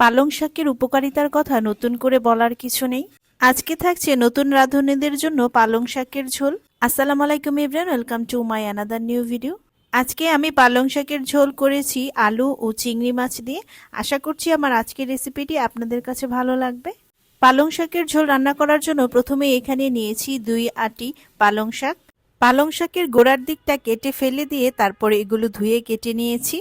পালং শাকের উপকারিতার কথা নতুন করে বলার কিছু নেই। আজকে থাকছে নতুন রাঁধুনিদের জন্য পালং শাকের ঝোল। আসসালামু আলাইকুম Ibran welcome to my another new video. আজকে আমি পালং শাকের ঝোল করেছি আলু ও চিংড়ি মাছ দিয়ে। আশা করছি আমার আজকের রেসিপিটি আপনাদের কাছে ভালো লাগবে। পালং শাকের ঝোল রান্না করার জন্য প্রথমে এখানে নিয়েছি দুই আটি পালং শাক। পালং শাকের গোড়ার দিকটা কেটে ফেলে দিয়ে তারপরে এগুলো ধুয়ে কেটে নিয়েছি।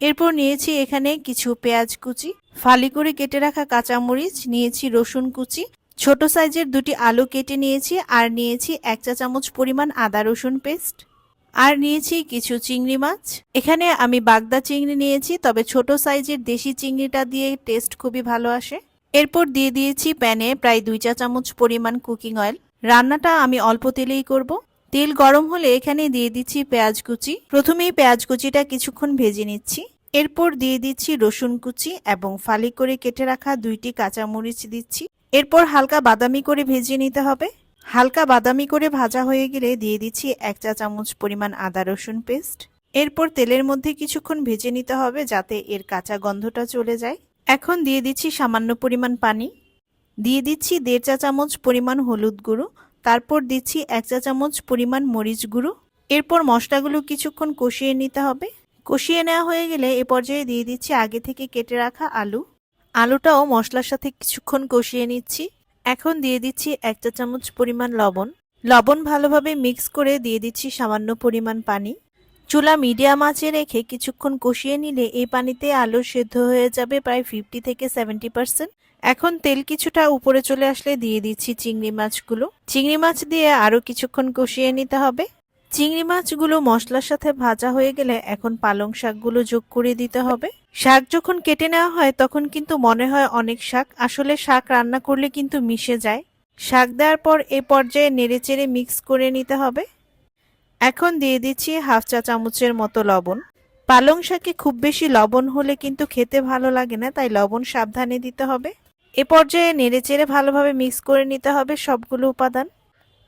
এরপর নিয়েছি এখানে কিছু পেঁয়াজ কুচি। ফালি করে কেটে রাখা কাঁচামরিচ, নিয়েছি রসুন কুচি। ছোট সাইজের দুটি আলু কেটে নিয়েছি আর নিয়েছি এক চা চামচ পরিমাণ আদা রসুন পেস্ট। আর নিয়েছি কিছু চিংড়ি মাছ। এখানে আমি বাগদা চিংড়ি নিয়েছি, তবে ছোট সাইজের দেশি চিংড়িটা দিয়ে টেস্ট খুবই ভালো আসে। এরপর দিয়ে দিয়েছি প্যানে প্রায় দুই চা চামচ পরিমাণ কুকিং অয়েল। রান্নাটা আমি অল্প তেলেই করব। তেল গরম হলে এখানে দিয়ে দিচ্ছি পেঁয়াজ কুচি। প্রথমেই পেঁয়াজ কুচিটা কিছুক্ষণ ভেজে নিচ্ছি। এরপর দিয়ে দিচ্ছি রসুন কুচি এবং ফালি করে কেটে রাখা দুইটি কাঁচামরিচ দিচ্ছি। এরপর হালকা বাদামি করে ভেজে নিতে হবে। হালকা বাদামি করে ভাজা হয়ে গেলে দিয়ে দিচ্ছি এক চা চামচ পরিমাণ আদা রসুন পেস্ট। এরপর তেলের মধ্যে কিছুক্ষণ ভেজে নিতে হবে যাতে এর কাঁচা গন্ধটা চলে যায়। এখন দিয়ে দিচ্ছি সামান্য পরিমাণ পানি। দিয়ে দিচ্ছি দেড় চা চামচ পরিমাণ হলুদ গুঁড়ো। তারপর দিচ্ছি এক চা চামচ পরিমাণ মরিচ গুঁড়ো। এরপর মশলাগুলো কিছুক্ষণ কষিয়ে নিতে হবে। কষিয়ে নেওয়া হয়ে গেলে এ পর্যায়ে দিয়ে দিচ্ছি আগে থেকে কেটে রাখা আলু। আলুটাও মশলার সাথে কিছুক্ষণ কষিয়ে নিচ্ছি। এখন দিয়ে দিচ্ছি এক চা চামচ পরিমাণ লবণ। লবণ ভালোভাবে মিক্স করে দিয়ে দিচ্ছি সামান্য পরিমাণ পানি। চুলা মিডিয়াম আঁচে রেখে কিছুক্ষণ কষিয়ে নিলে এই পানিতে আলু সেদ্ধ হয়ে যাবে প্রায় ফিফটি থেকে সেভেন্টি পার্সেন্ট। এখন তেল কিছুটা উপরে চলে আসলে দিয়ে দিচ্ছি চিংড়ি মাছগুলো। চিংড়ি মাছ দিয়ে আরও কিছুক্ষণ কষিয়ে নিতে হবে। চিংড়ি মাছগুলো মশলার সাথে ভাজা হয়ে গেলে এখন পালং শাকগুলো যোগ করে দিতে হবে। শাক যখন কেটে নেওয়া হয়, তখন কিন্তু মনে হয় অনেক শাক। আসলে শাক রান্না করলে কিন্তু মিশে যায়। শাক দেওয়ার পর এ পর্যায়ে নেড়েচেড়ে মিক্স করে নিতে হবে। এখন দিয়ে দিচ্ছি হাফ চা চামচের মতো লবণ। পালং শাকে খুব বেশি লবণ হলে কিন্তু খেতে ভালো লাগে না, তাই লবণ সাবধানে দিতে হবে। এ পর্যায়ে নেড়েচেড়ে ভালোভাবে মিক্স করে নিতে হবে সবগুলো উপাদান।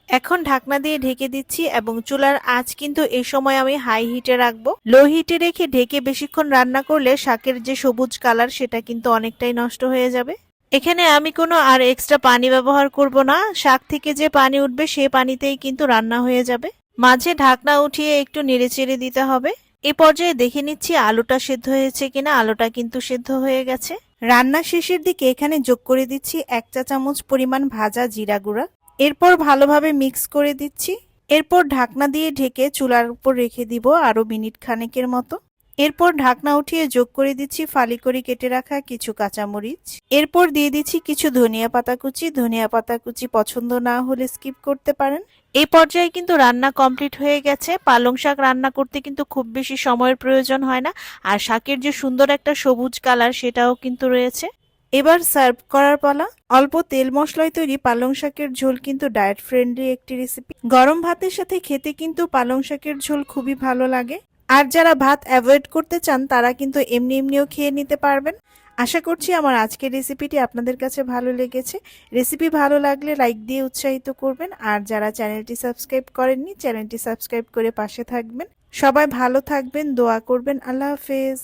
এখন ঢাকনা দিয়ে ঢেকে দিচ্ছি এবং চুলার আঁচ কিন্তু এই সময় আমি হাই হিটে রাখব। লো হিটে রেখে ঢেকে বেশিক্ষণ রান্না করলে শাকের যে সবুজ কালার সেটা কিন্তু অনেকটাই নষ্ট হয়ে যাবে। এখানে আমি কোনো আর এক্সট্রা পানি ব্যবহার করব না। শাক থেকে যে পানি উঠবে সে পানিতেই কিন্তু রান্না হয়ে যাবে। মাঝে ঢাকনা উঠিয়ে একটু নেড়েচেড়ে দিতে হবে। এ পর্যায়ে দেখে নিচ্ছি আলুটা সেদ্ধ হয়েছে কিনা। আলুটা কিন্তু সেদ্ধ হয়ে গেছে। রান্না শেষের দিকে এখানে যোগ করে দিচ্ছি এক চা চামচ পরিমাণ ভাজা জিরা গুঁড়া। এরপর ভালোভাবে মিক্স করে দিচ্ছি। এরপর ঢাকনা দিয়ে ঢেকে চুলার উপর রেখে দিব আরও মিনিট খানেকের মতো। এরপর ঢাকনা উঠিয়ে যোগ করে দিচ্ছি ফালি করে কেটে রাখা কিছু কাঁচামরিচ। এরপর দিয়ে দিচ্ছি কিছু ধনিয়া পাতা কুচি। ধনিয়া পাতা কুচি পছন্দ না হলে স্কিপ করতে পারেন। এই পর্যায়ে কিন্তু রান্না কমপ্লিট হয়ে গেছে। পালং শাক রান্না করতে কিন্তু খুব বেশি সময়ের প্রয়োজন হয় না। আর শাকের যে সুন্দর একটা সবুজ কালার সেটাও কিন্তু রয়েছে। এবার সার্ভ করার পালা। অল্প তেল মশলায় তৈরি পালং শাকের ঝোল কিন্তু ডায়েট ফ্রেন্ডলি একটি রেসিপি গরম ভাতের সাথে খেতে কিন্তু পালং শাকের ঝোল খুবই ভালো লাগে। আর যারা ভাত অ্যাভয়েড করতে চান, তারা কিন্তু এমনি এমনিও খেয়ে নিতে পারবেন। আশা করছি আমার আজকের রেসিপিটি আপনাদের কাছে ভালো লেগেছে। রেসিপি ভালো লাগলে লাইক দিয়ে উৎসাহিত করবেন। আর যারা চ্যানেলটি সাবস্ক্রাইব করেননি চ্যানেলটি সাবস্ক্রাইব করে পাশে থাকবেন। সবাই ভালো থাকবেন, দোয়া করবেন। আল্লাহ হাফেজ।